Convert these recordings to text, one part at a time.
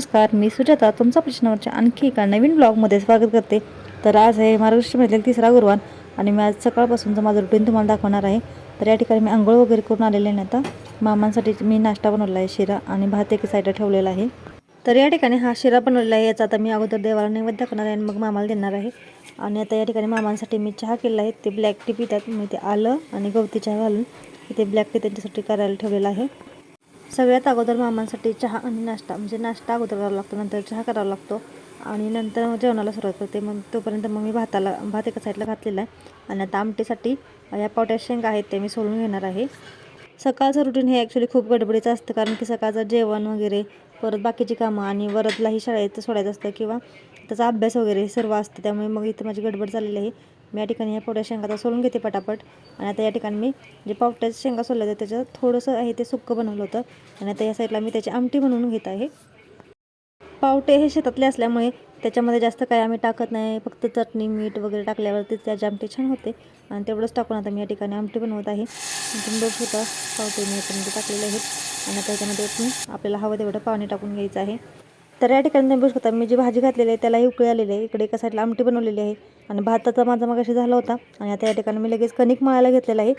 नमस्कार मी सुजाता. तुमचा प्रश्नावरच्या आणखी एका नवीन ब्लॉगमध्ये स्वागत करते. तर आज आहे महाराष्ट्रामधील तिसरा गुरुवार आणि मी आज सकाळपासूनचं माझं रुटीन तुम्हाला दाखवणार आहे. तर या ठिकाणी मी आंघोळ वगैरे करून आलेले आहे आता. मामांसाठी मी नाश्ता बनवला आहे शिरा आणि भात एका साईडला ठेवलेला आहे. तर या ठिकाणी हा शिरा बनवलेला आहे याचा आता मी अगोदर देवाला नैवेद्य दाखवणार आहे आणि मग मामाला देणार आहे. आणि आता या ठिकाणी मामांसाठी मी चहा केलेला आहे. ते ब्लॅक टी पितात. मी ते आलं आणि गवती चहा घालून इथे ब्लॅक टी त्यांच्यासाठी करायला ठेवलेलं आहे. सगळ्यात अगोदर मामांसाठी चहा आणि नाश्ता म्हणजे नाश्ता अगोदर करावा लागतो नंतर चहा करावा लागतो आणि नंतर मग जेवणाला सुरुवात करते. मग तोपर्यंत मग मी भाताला भात एका साईडला घातलेला आहे आणि आता आमटीसाठी या पावट्या शेंगा आहेत ते मी सोलून घेणार आहे. सकाळचं रुटीन हे ॲक्च्युली खूप गडबडीचं असतं कारण की सकाळचं जेवण वगैरे परत बाकीची कामं आणि वरदलाही शाळेत सोडायचं असतं किंवा त्याचा अभ्यास वगैरे सर्व असतं. त्यामुळे मग इथं माझी गडबड झालेली आहे. मी या ठिकाणी या पोट्या शेंगा आता सोलून घेते पटापट. आणि आता या ठिकाणी मी जे पावट्याचं शेंगा सोलल्या होत्या त्याचं थोडंसं आहे ते सुक्कं बनवलं होतं. आणि आता या साईडला मी त्याची आमटी बनवून घेत आहे. पावटे हे शेतातले असल्यामुळे त्याच्यामध्ये जास्त काय आम्ही टाकत नाही. फक्त चटणी मीठ वगैरे टाकल्यावरती त्याची आमटी छान होते. आणि तेवढंच टाकून आता मी या ठिकाणी आमटी बनवत आहे. तुम्ही बघू शकता पावटे मी याच्यामध्ये टाकलेले आहेत. आणि आता याच्यामध्ये आपण आपल्याला हवं तेवढं पाणी टाकून घ्यायचं आहे. तर या ठिकाणी तुम्ही बघू शकता. मी जी भाजी घातलेली आहे त्यालाही उकळी आलेली आहे. इकडे एका साईडला आमटी बनवलेली आहे. आणि भाताचा माझा मगाशी झाला होता. आणि आता या ठिकाणी मी लगेच कणिक मळायला घेतलेला आहे.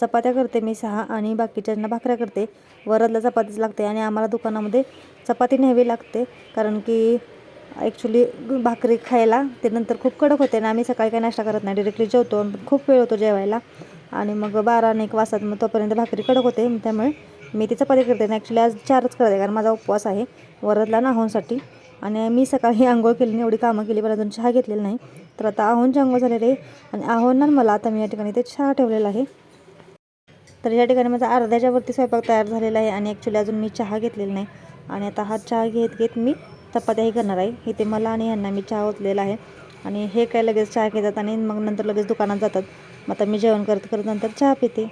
चपात्या करते मी सहा आणि बाकीच्यांना भाकऱ्या करते. वरदला चपातीच लागते आणि आम्हाला दुकानामध्ये चपाती न्यावी लागते. कारण की ॲक्च्युली भाकरी खायला ते नंतर खूप कडक होते आणि आम्ही सकाळी काही नाश्ता करत नाही. डिरेक्टली जेवतो खूप वेळ होतो जेवायला. आणि मग बारा आणि एक वाजतात मग तोपर्यंत भाकरी कडक होते. त्यामुळे मी ती चपाती करते आणि ॲक्च्युली आज चारच करते कारण माझा उपवास आहे. वरदला नाहोंसाठी आणि मी सकाळी आंघोळ केली नाही एवढी कामं केली पण अजून चहा घेतलेला नाही. तर आता आहोंची आंघोळ झालेली आहे. आणि आहोंना मला आता मी या ठिकाणी ते चहा ठेवलेला आहे. तर या ठिकाणी माझा अर्ध्याच्या वरती स्वयंपाक तयार झालेला आहे आणि ॲक्च्युली अजून मी चहा घेतलेला नाही. आणि आता हा चहा घेत घेत मी चपात्याही करणार आहे. इथे मला आणि ह्यांना मी चहा ओतलेला आहे. आणि हे काय लगेच चहा घेतात आणि मग नंतर लगेच दुकानात जातात. मग आता मी जेवण करत करत नंतर चहा पिते.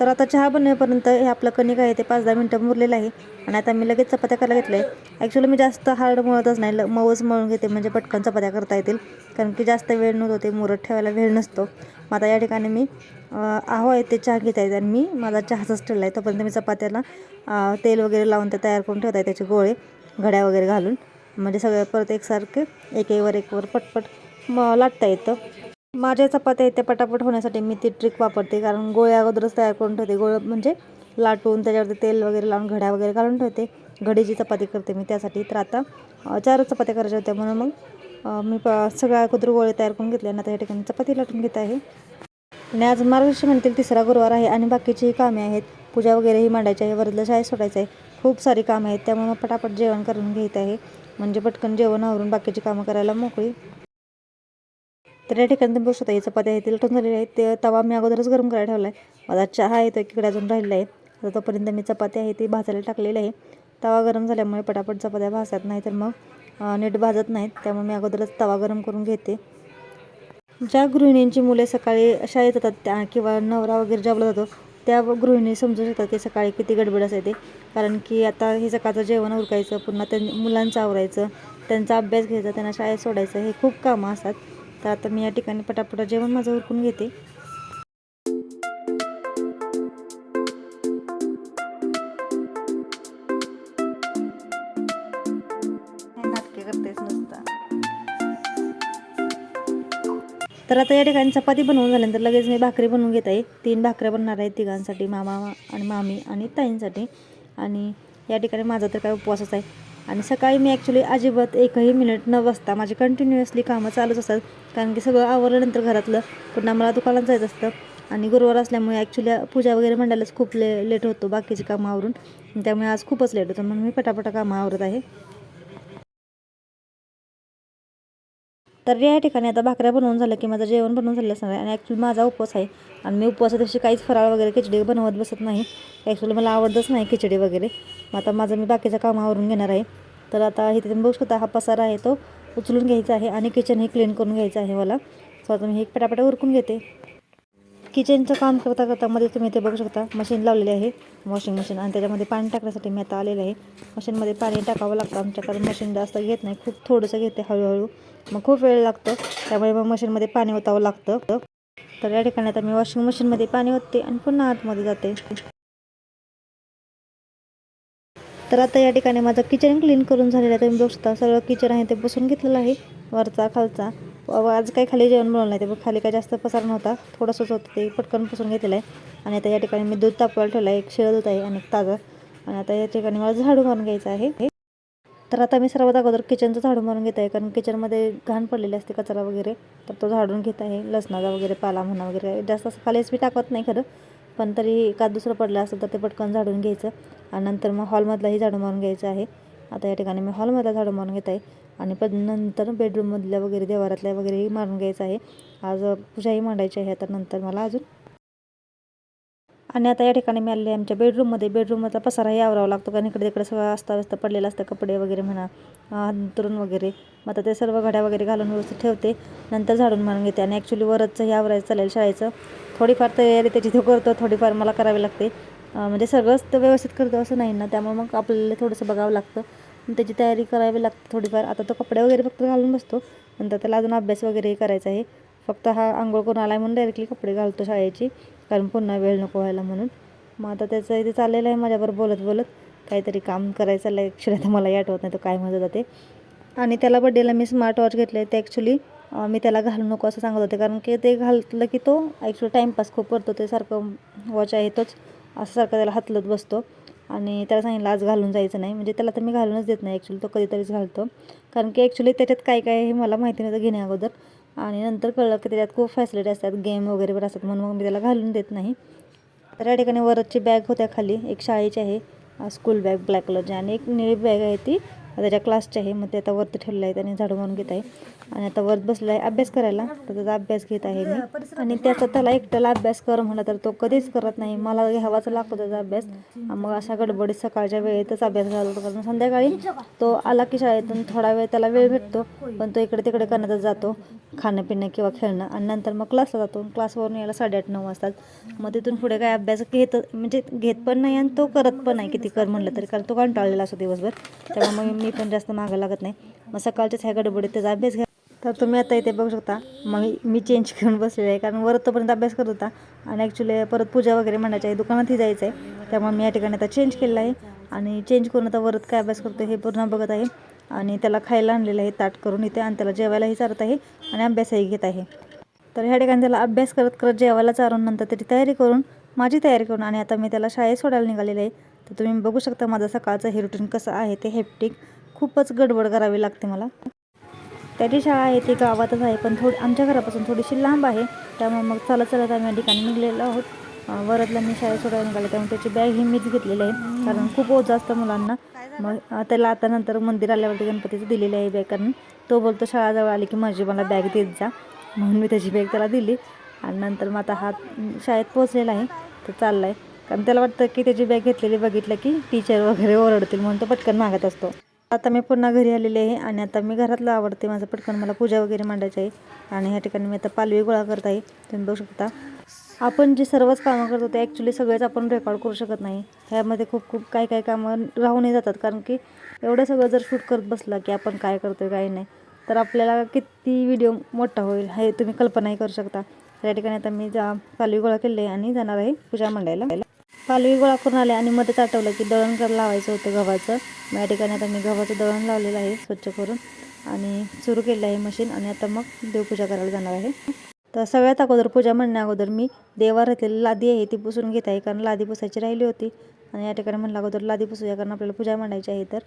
तर आता चहा बनवेपर्यंत हे आपलं कणिक आहे ते पाच दहा मिनटं मुरलेलं आहे. आणि आता मी लगेच चपात्या करायला घेतलं आहे ॲक्च्युली मी जास्त हार्ड मळतच नाही ल मऊच मळून घेते म्हणजे पटकन चपात्या करता येतील. कारण की जास्त वेळ नव्हतो ते मुरत ठेवायला वेळ नसतो. मग आता या ठिकाणी मी आहो आहे ते चहा घेत येते आणि मी माझा चहाचाच ठेवला आहे. तोपर्यंत मी चपात्याला तेल वगैरे लावून ते तयार करून ठेवत आहे त्याचे गोळे घड्या वगैरे घालून. म्हणजे सगळं परत एकसारखे एकेवर एकवर पटपट म लाटता येतं. माझ्या चपात्या आहेत त्या पटापट होण्यासाठी मी ती ट्रिक वापरते कारण गोळे अगोदरच तयार करून ठेवते. गोळ म्हणजे लाटून त्याच्यावरती तेल वगैरे लावून घड्या वगैरे घालून ठेवते. घडीची चपाती करते मी त्यासाठी. तर आता चारच चपात्या करायच्या होत्या म्हणून मग मी प सगळ्या अगोदर गोळे तयार करून घेतले आणि त्या या ठिकाणी चपाती लाटून घेत आहे. आणि आज मार्गशीर्ष म्हणतील तिसरा गुरुवार आहे आणि बाकीचीही कामे आहेत. पूजा वगैरेही मांडायची आहे वरदला शाळेत सोडायचं आहे. खूप सारी कामं आहेत त्यामुळे मग पटापट जेवण करून घेत आहे. म्हणजे पटकन जेवण आवरून बाकीची कामं करायला मोकळी. तर या ठिकाणी तुम्ही बघू शकता ही चपाती आहे ती लटून झालेली आहे ते तवा मी अगोदरच गरम करायला ठेवला आहे माझा चहा आहे तो एकीकडे अजून राहिलेला आहे. तर तोपर्यंत मी चपाती आहे ती भाजायला टाकलेली आहे. तवा गरम झाल्यामुळे पटापट चपात्या भाजत नाही तर मग नीट भाजत नाहीत. त्यामुळे मी अगोदरच तवा गरम करून घेते. ज्या गृहिणींची मुले सकाळी शाळेत येतात त्या किंवा नवरा वगैरे जॉबला जातो त्या गृहिणी समजू शकतात की सकाळी किती गडबड असते कारण की आता हे सकाळचं जेवण उरकायचं पुन्हा त्या मुलांचं आवरायचं त्यांचा अभ्यास घ्यायचा त्यांना शाळेत सोडायचं हे खूप कामं असतात. तर आता मी या ठिकाणी पटापटा जेवण माझं उरकून घेते. नाटके करतेच नुसता. तर आता या ठिकाणी चपाती बनवून झाल्यानंतर लगेच मी भाकरी बनवून घेत आहे. तीन भाकऱ्या बनणार आहेत तिघांसाठी मामा आणि मामी आणि ताईंसाठी. आणि या ठिकाणी माझा तर काय उपवासच आहे. आणि सकाळी मी ॲक्च्युली अजिबात एकही मिनिट न बसता माझी कंटिन्युअसली कामं चालूच असतात. कारण की सगळं आवरल्यानंतर घरातलं पुन्हा मला दुकानात जायचं असतं. आणि गुरुवार असल्यामुळे ॲक्च्युली पूजा वगैरे म्हणायलाच खूप ले लेट होतो बाकीची कामं आवरून. त्यामुळे आज खूपच लेट होतं. म्हणून मी पटापटा कामं आवरत आहे. तर या ठिकाणी आता भाकऱ्या बनवून झालं की माझं जेवण बनवून झालं असणार आहे. आणि ॲक्च्युली माझा उपवास आहे. आणि मी उपवासा दिवशी काहीच फराळ वगैरे खिचडी बनवत बसत नाही. ॲक्च्युली मला आवडतच नाही खिचडी वगैरे. मग आता माझं मी बाकीचं कामावरून घेणार आहे. तर आता इथे तुम्ही बघू शकता हा पसारा आहे तो उचलून घ्यायचा आहे आणि किचन हे क्लीन करून घ्यायचं आहे मला. सो आता मी हे पटापटा उरकून घेते. किचनचं काम करता करता मध्ये तुम्ही इथे बघू शकता मशीन लावलेली आहे वॉशिंग मशीन आणि त्याच्यामध्ये पाणी टाकण्यासाठी मी आता आलेलं आहे. मशीनमध्ये पाणी टाकावं लागतं आमच्याकडे मशीन जास्त घेत नाही खूप थोडंसं घेते हळूहळू. मग खूप वेळ लागतो त्यामुळे मग मशीनमध्ये पाणी ओतावं लागतं. तर या ठिकाणी आता मी वॉशिंग मशीनमध्ये पाणी ओतते आणि पुन्हा आतमध्ये जाते. तर आता या ठिकाणी माझं किचन क्लीन करून झालेलं आहे. तुम्ही बघू शकता सगळं किचन आहे ते बसून घेतलेलं आहे. वरचा खालचा. आज काही खाली जेवण बनवलं नाही ते खाली काय जास्त पसार नव्हता. थोडंसंच होतं ते पटकन पुसून घेतलेलं आहे. आणि आता या ठिकाणी मी दूध तापवायला ठेवलं आहे एक शिळं दूध आहे आणि एक ताजं. आणि आता या ठिकाणी मला झाडू मारून घ्यायचं आहे. तर आता मी सर्वात अगोदर किचनचं झाडू मारून घेत आहे कारण किचनमध्ये घाण पडलेली असते कचरा वगैरे. तर तो झाडून घेत आहे लसणाचा वगैरे पाला म्हणा वगैरे जास्त असं खालीच मी टाकत नाही खरं. पण तरी एखाद दुसरं पडलं असेल तर ते पटकन झाडून घ्यायचं. आणि नंतर मग हॉलमधलाही झाडू मारून घ्यायचं आहे. आता या ठिकाणी मी हॉलमधला झाडू मारून घेत आहे. आणि पण नंतर बेडरूममधल्या वगैरे देवारातल्या वगैरेही मारून घ्यायचं आहे. आज पूजाही मांडायची आहे तर नंतर मला अजून आणि आता या ठिकाणी मी आले आमच्या बेडरूममध्ये बेडरूममधला पसाराही आवरावा लागतो कारण इकडे तिकडे सगळं अस्ताव्यस्त पडलेलं असतं कपडे वगैरे म्हणा अंतरून वगैरे. मग आता ते सर्व घड्या वगैरे घालून व्यवस्थित ठेवते नंतर झाडून मारून घेते. आणि ॲक्च्युली वरचंही आवरायचं चालेल शाळेचं. थोडीफार तयारी त्याची तो करतो थोडीफार मला करावी लागते. म्हणजे सगळंच तर व्यवस्थित करतो असं नाही ना त्यामुळे मग आपल्याला थोडंसं बघावं लागतं. आणि त्याची तयारी करावी लागते थोडीफार. आता तो कपडे वगैरे फक्त घालून बसतो नंतर त्याला अजून अभ्यास वगैरेही करायचा आहे. फक्त हा आंघोळ करून आला आहे म्हणून डायरेक्टली कपडे घालतो शाळेची. कारण पुन्हा वेळ नको व्हायला म्हणून. मग आता त्याचं इथे चाललेलं आहे माझ्याबरोबर बोलत बोलत. काहीतरी काम करायचं ॲक्च्युली आता मलाही आठवत नाही तो काय म्हणत होता ते. आणि त्याला बड्डेला मी स्मार्ट वॉच घेतलं ते ॲक्च्युली मी त्याला घालू नको असं सांगत होते. कारण की ते घातलं की तो ॲक्च्युली टाईमपास खूप करतो. ते सारखं वॉच आहे तोच. असं सारखं त्याला हातलत बसतो. आणि त्याला सांगितलं आज घालून जायचं नाही. म्हणजे त्याला तर मी घालूनच देत नाही. ॲक्च्युली तो कधीतरीच घालतो. कारण की ॲक्च्युली त्याच्यात काय काय हे मला माहिती नव्हतं घेण्या अगोदर. आणि नंतर कळलं की त्याच्यात खूप फॅसिलिटी असतात गेम वगैरे पण असतात म्हणून मग मी त्याला घालून देत नाही. तर या ठिकाणी वरची बॅग होत्या खाली एक शाळेची आहे स्कूल बॅग ब्लॅक कलरची आणि एक निळी बॅग आहे ती त्याच्या क्लासच्या आहे मग ते आता वरती ठेवलं आहे त्याने झाडू मारून घेत आहे. आणि आता वरत बसला आहे अभ्यास करायला. तर त्याचा अभ्यास घेत आहे मी. आणि त्याचा त्याला एकट्याला अभ्यास कर म्हणला तर तो कधीच करत नाही. मला घ्यावाच लागतो त्याचा अभ्यास. मग अशा गडबडीत सकाळच्या वेळेतच अभ्यास घालतो कारण संध्याकाळी तो आला की शाळेतून थोडा वेळ त्याला वेळ भेटतो. पण तो इकडे तिकडे करण्यातच जातो. खाणं पिणं किंवा खेळणं. आणि नंतर मग क्लासला जातो. क्लासवरून यायला साडेआठ नऊ वाजतात मग तिथून पुढे काय अभ्यास घेत म्हणजे घेत पण नाही आणि तो करत पण नाही. किती कर म्हणलं तरी. कारण तो कंटाळलेला असतो दिवसभर. त्यामुळे मग मी पण जास्त मागं लागत नाही. मग सकाळच्याच ह्या गडबडीत त्याचा अभ्यास घ्या. तर तुम्ही आता इथे बघू शकता. मग मी चेंज करून बसलेले आहे. कारण वर तोपर्यंत अभ्यास करत होता. आणि ॲक्च्युली परत पूजा वगैरे म्हणायची आहे दुकानातही जायचं आहे. त्यामुळे मी या ठिकाणी आता चेंज केलेला आहे. आणि चेंज करून आता वरत काय अभ्यास करतो हे पूर्ण बघत आहे. आणि त्याला खायला आणलेलं आहे ताट करून इथे आणि त्याला जेवायलाही चारत आहे आणि अभ्यासही घेत आहे. तर ह्या ठिकाणी त्याला अभ्यास करत करत जेवायला चारून नंतर त्याची तयारी करून माझी तयारी करून आणि आता मी त्याला शाळेत सोडायला निघालेलं आहे. तर तुम्ही बघू शकता माझा सकाळचं हे रुटीन कसं आहे ते हेप्टिक खूपच गडबड करावी लागते मला. त्याची शाळा आहे ती गावातच आहे पण थोडी आमच्या घरापासून थोडीशी लांब आहे. त्यामुळे मग चालत चालत आम्ही या ठिकाणी निघलेलो आहोत. वरदला मी शाळेत सोडायला निघाले त्यामुळे त्याची बॅग ही मीच घेतलेली आहे. कारण खूप ओझं असतं मुलांना. मग त्याला आता नंतर मंदिर आल्यावरती गणपतीचं दिलेली आहे बॅग कारण तो बोलतो शाळाजवळ आली की माझी मला बॅग देत जा. म्हणून मी त्याची बॅग त्याला दिली. आणि नंतर मग आता हा शाळेत पोहोचलेला आहे तर चालला आहे कारण त्याला वाटतं की त्याची बॅग घेतलेली बघितलं की टीचर वगैरे ओरडतील म्हणून तो पटकन मागत असतो. आता मी पुन्हा घरी आलेले आहे आणि आता मी घरातलं आवडते. माझं पटकन मला पूजा वगैरे मांडायची आहे. आणि ह्या ठिकाणी मी आता पालवी गोळा करत आहे. तुम्ही बघू शकता. आपण जे सर्वच कामं करतो ते ॲक्च्युली सगळेच आपण रेकॉर्ड करू शकत नाही. ह्यामध्ये खूप खूप काय काय कामं राहूनही जातात. कारण की एवढं सगळं जर शूट करत बसला की आपण काय करतो काय नाही तर आपल्याला किती व्हिडिओ मोठा होईल हे तुम्ही कल्पनाही करू शकता. त्या ठिकाणी आता मी जा पालवी गोळा केली आहे आणि जाणार आहे पूजा मांडायला. पालवी गोळा करून आले आणि मध्येच आठवलं की दळण कर लावायचं होतं गव्हाचं. मग या ठिकाणी आता मी गव्हाचं दळण लावलेलं आहे स्वच्छ करून. आणि सुरू केलेलं आहे मशीन आणि आता मग देवपूजा करायला जाणार आहे. तर सगळ्यात अगोदर पूजा म्हणण्या अगोदर मी देवार घेतलेली लादी आहे ती पुसून घेत आहे कारण लादी पुसायची राहिली होती. आणि या ठिकाणी म्हणलं अगोदर लादी पुसूया कारण आपल्याला पूजा मांडायची आहे तर.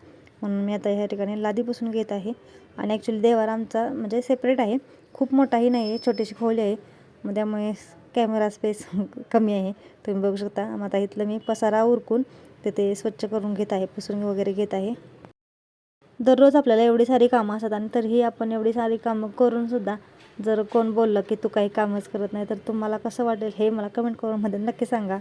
म्हणून मी आता ह्या ठिकाणी लादी पुसून घेत आहे. आणि ॲक्च्युली देवार आमचा म्हणजे सेपरेट आहे. खूप मोठाही नाही आहे छोटीशी खोली आहे. मग त्यामुळे कॅमेरा स्पेस कमी आहे. तुम्ही बघू शकता मग आता इथलं मी पसारा उरकून तिथे स्वच्छ करून घेत आहे पुसून वगैरे घेत आहे. दररोज आपल्याला एवढी सारी कामं असतात आणि तरीही आपण एवढी सारी कामं करूनसुद्धा जर कोण बोललं की तू काही कामच करत नाही तर तुम्हाला कसं वाटेल हे मला कमेंट करून मध्ये नक्की सांगा.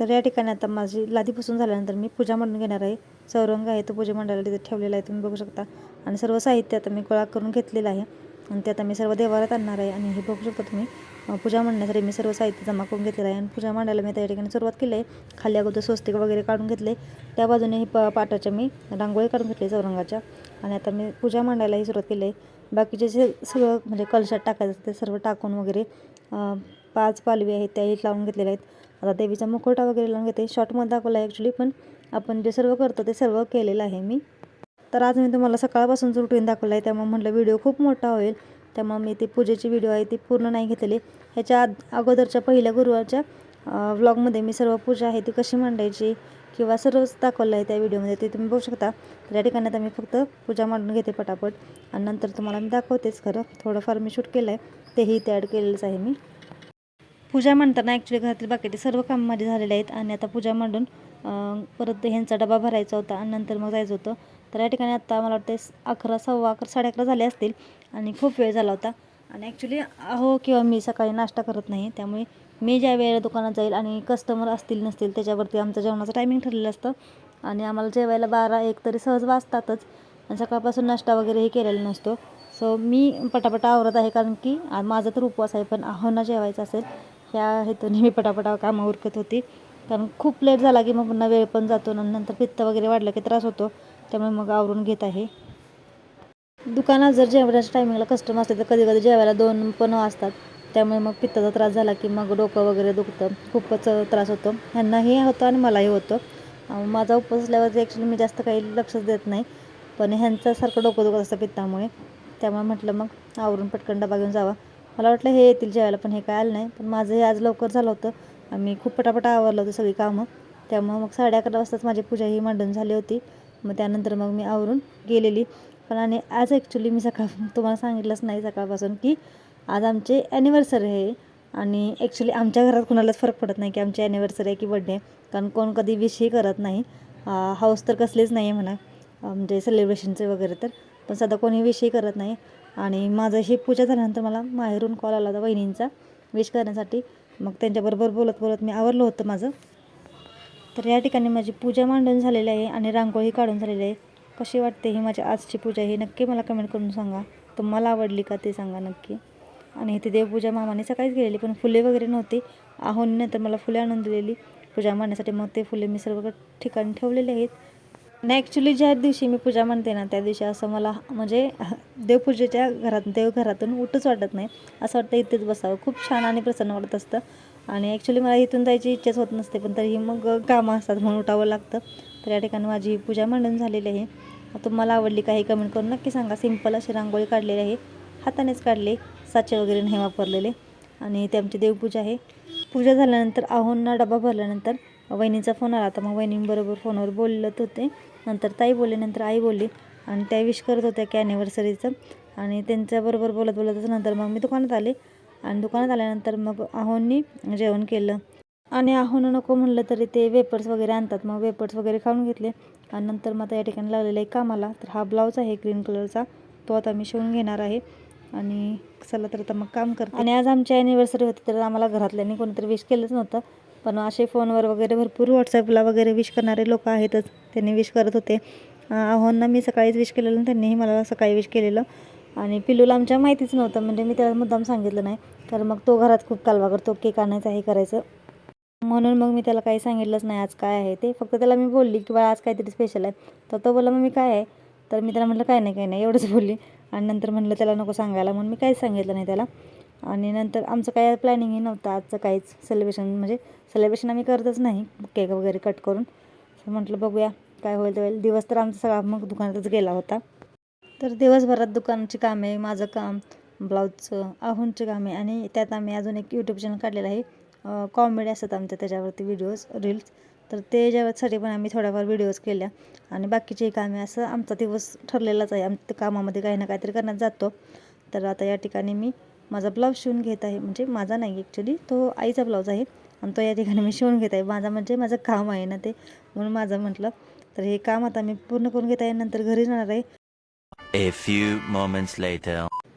तर या ठिकाणी आता माझी लादी पुसून झाल्यानंतर मी पूजा मांडून घेणार आहे. चौरंग आहे तो पूजा मांडायला तिथे ठेवलेला आहे तुम्ही बघू शकता. आणि सर्व साहित्य आता मी गोळा करून घेतलेलं आहे. आणि ते आता मी सर्व देवारात आणणार आहे आणि हे बघू शकता तुम्ही पूजा मांडण्यासाठी मी सर्व साहित्य जमा करून घेतलेलं आहे. आणि पूजा मांडायला मी त्या ठिकाणी सुरुवात केली आहे. खाली अगोदर स्वस्तिक वगैरे काढून घेतले. त्या बाजूने ही प पाटाच्या मी रांगोळी काढून घेतली चौरंगाच्या. आणि आता मी पूजा मांडायलाही सुरुवात केली आहे. बाकीचे जे सगळं म्हणजे कलशात टाकायचं ते सर्व टाकून वगैरे पाच पालवी आहेत त्याही लावून घेतलेल्या आहेत. आता देवीचा मुखवटा वगैरे लावून घेते. शॉर्टमध्ये दाखवला आहे ॲक्च्युली पण आपण जे सर्व करतो ते सर्व केलेलं आहे मी. तर आज मी तुम्हाला सकाळपासूनच रुटीन दाखवलं आहे त्यामुळे म्हटलं व्हिडिओ खूप मोठा होईल. त्यामुळे मी ती पूजेची व्हिडिओ आहे ती पूर्ण नाही घेतली ह्याच्या आद अगोदरच्या पहिल्या गुरुवारच्या व्लॉगमध्ये मी सर्व पूजा आहे ती कशी मांडायची किंवा सर्वच दाखवलं आहे त्या व्हिडिओमध्ये ते तुम्ही बघू शकता. तर या ठिकाणी आता मी फक्त पूजा मांडून घेते पटापट. आणि नंतर तुम्हाला मी दाखवतेच खरं. थोडंफार मी शूट केलं आहे तेही ते ॲड केलेलंच आहे मी. पूजा मांडताना ॲक्च्युली घरातील बाकीचे सर्व कामं माझे झालेले आहेत. आणि आता पूजा मांडून परत ह्यांचा डबा भरायचा होता आणि नंतर मग जायचं होतं. तर या ठिकाणी आत्ता मला वाटते अकरा सव्वा अकरा साडे अकरा झाले असतील आणि खूप वेळ झाला होता. आणि ॲक्च्युली अहो किंवा मी सकाळी नाश्ता करत नाही त्यामुळे मी ज्या वेळेला दुकानात जाईल आणि कस्टमर असतील नसतील त्याच्यावरती आमचं जेवणाचं टायमिंग ठरलेलं असतं. आणि आम्हाला जेवायला बारा एक तरी सहज वाजतातच. आणि सकाळपासून नाश्ता वगैरेही केलेला नसतो. सो मी पटापटा आवरत आहे कारण की माझा तर उपवास आहे पण आहोंना जेवायचं असेल ह्या हेतूने मी पटापटा कामं उरकत होती. कारण खूप लेट झाला की मग पुन्हा वेळ पण जातो आणि नंतर पित्त वगैरे वाढलं की त्रास होतो. त्यामुळे मग आवरून घेत आहे. दुकानात जर जेवणाच्या टायमिंगला कस्टमर असले तर कधी कधी जेवायला दोन पण असतात त्यामुळे मग पित्ताचा त्रास झाला की मग डोकं वगैरे दुखतं. खूपच त्रास होतो. ह्यांनाही होतं आणि मलाही होतं. माझा उपवास असल्यावरती ॲक्च्युली मी जास्त काही लक्षच देत नाही. पण ह्यांच्यासारखं डोकं दुखत असतं पित्तामुळे. त्यामुळे म्हटलं मग आवरून पटकन डबा घेऊन जावा. मला वाटलं हे येतील जेवायला पण हे काय आलं नाही. पण माझं हे आज लवकर झालं होतं. आम्ही खूप पटापटा आवरलं होतं सगळी कामं. त्यामुळं मग साडे अकरा वाजताच माझी पूजा ही मांडून झाली होती. मग त्यानंतर मग मी आवरून गेलेली. पण आणि आज ॲक्च्युली मी सकाळ तुम्हाला सांगितलंच नाही सकाळपासून की आज आमचे ॲनिव्हर्सरी आहे. आणि ॲक्च्युली आमच्या घरात कुणालाच फरक पडत नाही की आमची ॲनिव्हर्सरी आहे की बड्डे आहे. कारण कोण कधी विषही करत नाही. हाऊस तर कसलीच नाही म्हणजे आहे म्हणा म्हणजे सेलिब्रेशनचे वगैरे तर. पण सध्या कोणी विषयही करत नाही. आणि माझं ही पूजा झाल्यानंतर मला माहेरून कॉल आला होता वहिनींचा. विश करण्यासाठी. मग त्यांच्याबरोबर बोलत बोलत मी आवरलं होतं माझं. तर या ठिकाणी माझी पूजा मांडून झालेली आहे आणि रांगोळी काढून झालेली आहे. कशी वाटते ही माझी आजची पूजा ही नक्की मला कमेंट करून सांगा. तुम्हाला आवडली का ते सांगा नक्की. आणि इथे देवपूजा मामाने सकाळीच गेलेली पण फुले वगैरे नव्हती. आहोनी नंतर मला फुले आणून दिलेली. पूजा मांडण्यासाठी मग ते फुले मी सर्व ठिकाणी ठेवलेले आहेत. आणि ॲक्च्युली ज्या दिवशी मी पूजा मांडते ना त्या दिवशी असं मला म्हणजे देवपूजेच्या घरात देवघरातून उठच वाटत नाही. असं वाटतं इथेच बसावं. खूप छान आणि प्रसन्न वाटत असतं. आणि ॲक्च्युली मला इथून जायची इच्छाच होत नसते पण तरीही मग कामं असतात म्हणून उठावं लागतं. तर या ठिकाणी माझी पूजा मांडून झालेली आहे. तुम्हाला आवडली काही कमेंट करून नक्की सांगा. सिंपल अशी रांगोळी काढलेली आहे. हातानेच काढले. साचे वगैरे नाही वापरलेले. आणि ते आमची देवपूजा आहे. पूजा झाल्यानंतर आहोंना डबा भरल्यानंतर वहिनीचा फोन आला. तर मग वहिनींबरोबर फोनवर बोलत होते. नंतर ताई बोलले नंतर आई बोलली. आणि त्या विश करत होत्या की ॲनिव्हर्सरीचं आणि त्यांच्याबरोबर बोलत बोलतच नंतर मग मी दुकानात आले. आणि दुकानात आल्यानंतर मग आहोंनी जेवण केलं. आणि आहोनं नको म्हणलं तरी ते वेपर्स वगैरे आणतात. मग वेपर्स वगैरे खाऊन घेतले. आणि नंतर मग आता या ठिकाणी लागलेला आहे कामाला. तर हा ब्लाऊज आहे ग्रीन कलरचा. तो आता मी शिवून घेणार आहे. आणि चला तर आता मग काम करते. आणि आज आमची ॲनिव्हर्सरी होती तर आम्हाला घरातल्यांनी कोणीतरी विश केलंच नव्हतं. पण असे फोनवर वगैरे भरपूर व्हॉट्सअपला वगैरे विश करणारे लोक आहेतच. त्यांनी विश करत होते. आहोंना मी सकाळीच विश केलेलं त्यांनीही मला सकाळी विश केलेलं. आणि पिल्लूला आमच्या माहितीच नव्हतं. म्हणजे मी त्याला मुद्दाम सांगितलं नाही. तर मग तो घरात खूप कालवा करतो केक आणायचा हे करायचं. म्हणून मग मी त्याला काही सांगितलंच नाही आज काय आहे ते. फक्त त्याला मी बोलली की बाळा आज काहीतरी स्पेशल आहे. तर तो बोलला मग मी काय आहे? तर मी त्याला म्हटलं काय नाही काय नाही. एवढंच बोलली. आणि नंतर म्हटलं त्याला नको सांगायला. म्हणून मी काहीच सांगितलं नाही त्याला. आणि नंतर आमचं काय प्लॅनिंगही नव्हतं आजचं काहीच सेलिब्रेशन म्हणजे सेलिब्रेशन आम्ही करतच नाही केक वगैरे कट करून. तर म्हटलं बघूया काय होईल ते होईल. दिवस तर आमचा सगळा मग दुकानातच गेला होता. तर दिवसभरात दुकानाची कामे माझं काम ब्लाऊजचं आहोंची कामे आणि त्यात आम्ही अजून एक यूट्यूब चॅनल काढलेलं आहे. कॉमेडी असतात आमच्या त्याच्यावरती व्हिडिओज रील्स तर ते ज्यासाठी पण आम्ही थोड्याफार व्हिडिओज केल्या. आणि बाकीचे कामे असं आमचा दिवस ठरलेलाच आहे. आम कामामध्ये काही ना काहीतरी करण्यात जातो. तर आता या ठिकाणी मी माझा ब्लाऊज शिवून घेत आहे. म्हणजे माझा नाही ॲक्च्युली तो आईचा ब्लाऊज आहे. आणि तो या ठिकाणी मी शिवून घेत आहे. माझा म्हणजे माझं काम आहे ना ते. म्हणून माझं म्हटलं तर हे काम आता मी पूर्ण करून घेत आहे. नंतर घरी जाणार आहे.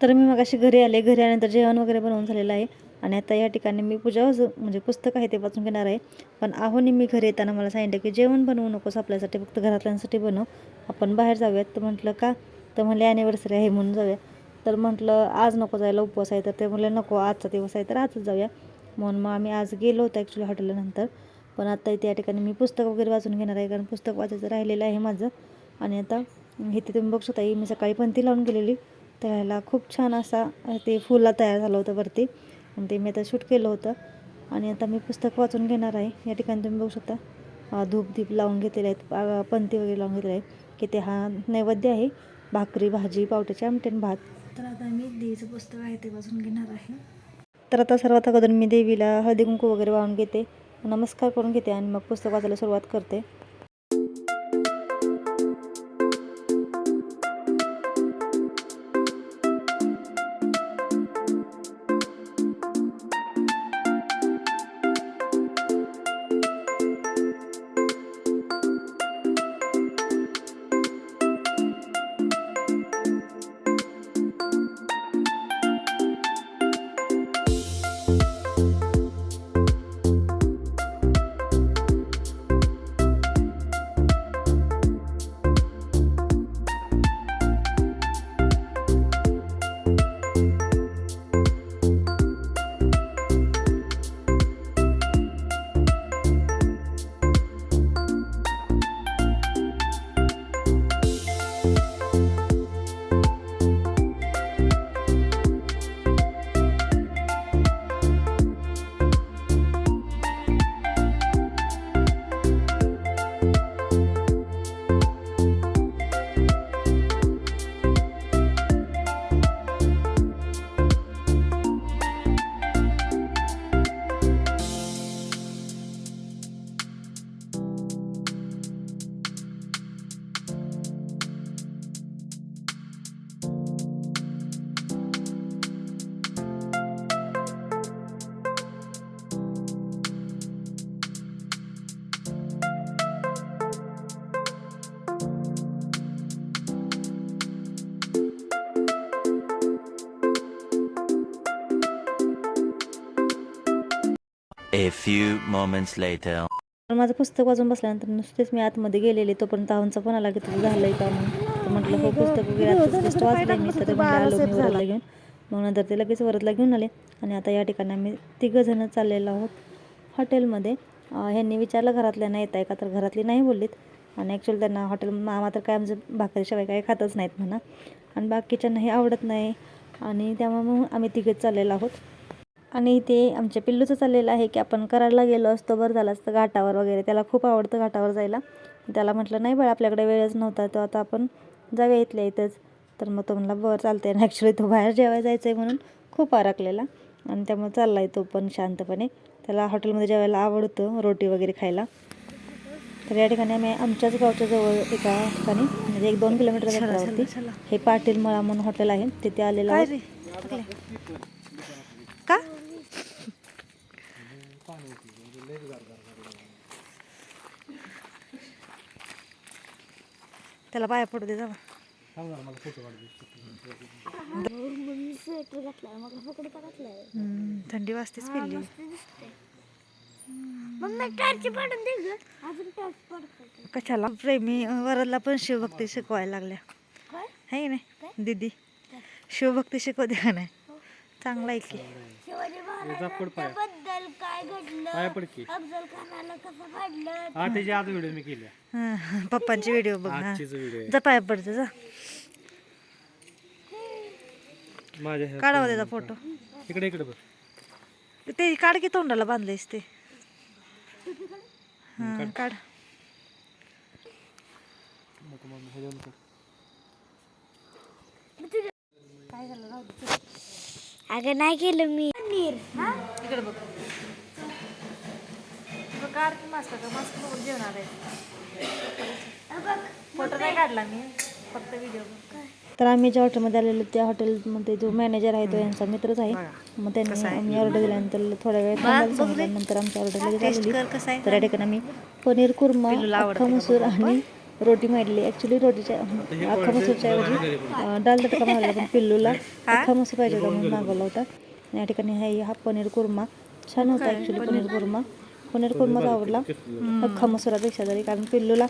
तर मी मग अशी घरी आले. घरी आल्यानंतर जेवण वगैरे बनवून झालेलं आहे. आणि आता या ठिकाणी मी पूजा म्हणजे पुस्तक आहे ते वाचून घेणार आहे. पण आहोनी मी घरी येताना मला सांगितलं की जेवण बनवू नकोस आपल्यासाठी फक्त घरातल्यांसाठी बनव. आपण बाहेर जाऊयात. तर म्हटलं का? तर म्हणले ॲनिव्हर्सरी आहे म्हणून जाऊया. तर म्हटलं आज नको जायला उपवास आहे. तर ते म्हणले नको आजचा दिवस आहे तर आजच जाऊया. म्हणून मग आम्ही आज गेलो होतो ॲक्च्युली हॉटेलनंतर पण आता इथे या ठिकाणी मी पुस्तक वगैरे वाचून घेणार आहे कारण पुस्तक वाचायचं राहिलेलं आहे माझं. आणि आता इथे तुम्ही बघू शकता मी सकाळी पंथी लावून गेलेली. तर ह्याला खूप छान असा ते फुला तयार झालं होतं वरती. आणि ते मी आता शूट केलं होतं. आणि आता मी पुस्तक वाचून घेणार आहे. या ठिकाणी तुम्ही बघू शकता. अ, धूपदीप लावून घेतलेले आहेत. पंती वगैरे लावून घेतलेले आहे की ते हा नैवेद्य आहे. भाकरी भाजी पावट्याची आमटी आणि भात. तर आता मी देवीचं पुस्तक आहे ते वाचून घेणार आहे. तर आता सर्वात अगोदर मी देवीला हळदी कुंकू वगैरे वाहून घेते. नमस्कार करून घेते आणि मग पुस्तक वाचायला सुरुवात करते. A few moments later. तर माझं पुस्तक वाचून बसल्यानंतर नुसतेच मी आतमध्ये गेलेले तोपर्यंत आवांचा पण आला की तुझं झालंय का म्हणून. तर म्हटलं हो पुस्तक वगैरे जस्ट वाचलंय मी तर आलो मी वरदला घेऊन. मग नंतर ते लगेच वरदला घेऊन आले. आणि आता या ठिकाणी आम्ही तिघं जणं चाललेलो आहोत हॉटेलमध्ये. ह्यांनी विचारलं घरातल्यांना येत आहे का? तर घरातली नाही बोललीत. आणि ॲक्च्युअली त्यांना हॉटेल मामा तर काय आमचं भाकरीशिवाय काय खातच नाहीत म्हणा. आणि बाकीच्यांना हे आवडत नाही. आणि त्यामुळे मग आम्ही तिघेच चाललेलो आहोत. आणि ते आमच्या पिल्लूचं चाललेलं आहे की आपण करायला गेलो असतो बरं झालं असतं घाटावर वगैरे. त्याला खूप आवडतं घाटावर जायला. त्याला म्हटलं नाही बाळा आपल्याकडे वेळच नव्हता तर आता आपण जाऊया इथल्या इथंच. तर मग तो म्हणला बरं चालतंय आणि ॲक्च्युली तो बाहेर जेवायला जायचं आहे म्हणून खूप आराखलेला. आणि त्यामुळे चालला आहे तो पण शांतपणे. त्याला हॉटेलमध्ये जेवायला आवडतं रोटी वगैरे खायला. तर या ठिकाणी आम्ही आमच्याच गावच्या जवळ एका ठिकाणी म्हणजे एक दोन किलोमीटरच्या अंतरावरती हे पाटील मळा म्हणून हॉटेल आहे. तिथे आलेलं आहे का त्याला पाया पडू दे जावा थंडी वाजतेच पिल्ली. कशाला? प्रेमी वरदला पण शिवभक्ती शिकवायला लागल्या. आहे की नाही? दीदी शिवभक्ती शिकवते का नाही? चांगला आहे की. काय घडलं? पाया पड की. अफजल खानाला कसं हा त्याची आज व्हिडिओ मी हां, पप्पांची व्हिडिओ बघ हा. आजचीच व्हिडिओ जा पाया पडते जा माझ्या ह्या- काढावा त्याचा फोटो. इकडे इकडे बघ. ते काढ की तोंडाला बांधलेस ते. हां काढ. नको मग ह्याच्यावर कर. अगं नाही केलं मी. नीर इकडे बघ. काढ की मास्क मास्क बघून जेवणार आहे. फोटो नाही काढला मी फक्त व्हिडिओ तर आम्ही ज्या हॉटेलमध्ये आलेलो त्या हॉटेलमध्ये जो मॅनेजर आहे तो यांचा मित्रच आहे. मग त्यांनी आम्ही ऑर्डर दिल्यानंतर थोड्या वेळ नंतर आमची ऑर्डर लगेच आलेली. तर या ठिकाणी आम्ही पनीर कुर्मा अख्खा मसूर आणि रोटी मांडली ॲक्च्युली रोटीच्या अख्खा मसूरच्या ऐवजी डाल तडका मारला पण पिल्लूला अख्खा मसूर पाहिजे होता म्हणून मागवला होता. आणि या ठिकाणी हा हा पनीर कुर्मा. छान होता ॲक्च्युली पनीर कुर्मा. पनीर कुर्माच आवडला? अख्खा मसुरापेक्षा तरी कारण पिल्लूला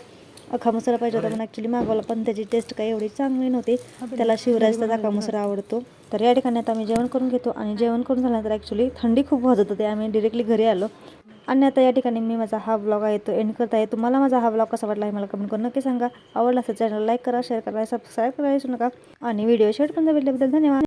अख्खा मसाला पाहिजे होता पण ॲक्च्युली मागवला पण त्याची टेस्ट काही एवढी चांगली नव्हती. त्याला शिवराजचा अख्खा मसाला आवडतो. तर या ठिकाणी आता आम्ही जेवण करून घेतो आणि जेवण करून झाल्यानंतर ॲक्च्युली थंडी खूप वाजत होती आम्ही डिरेक्टली घरी आलो. आणि आता या ठिकाणी मी माझा हा ब्लॉग आहे तो एंड करत आहे. तुम्हाला माझा हा ब्लॉग कसा वाटला आहे मला कमेंट करून नक्की सांगा. आवडला असेल चॅनल लाईक करा शेअर करा सबस्क्राईब करा विसरू नका. आणि व्हिडिओ शेअर पण भेटल्याबद्दल धन्यवाद.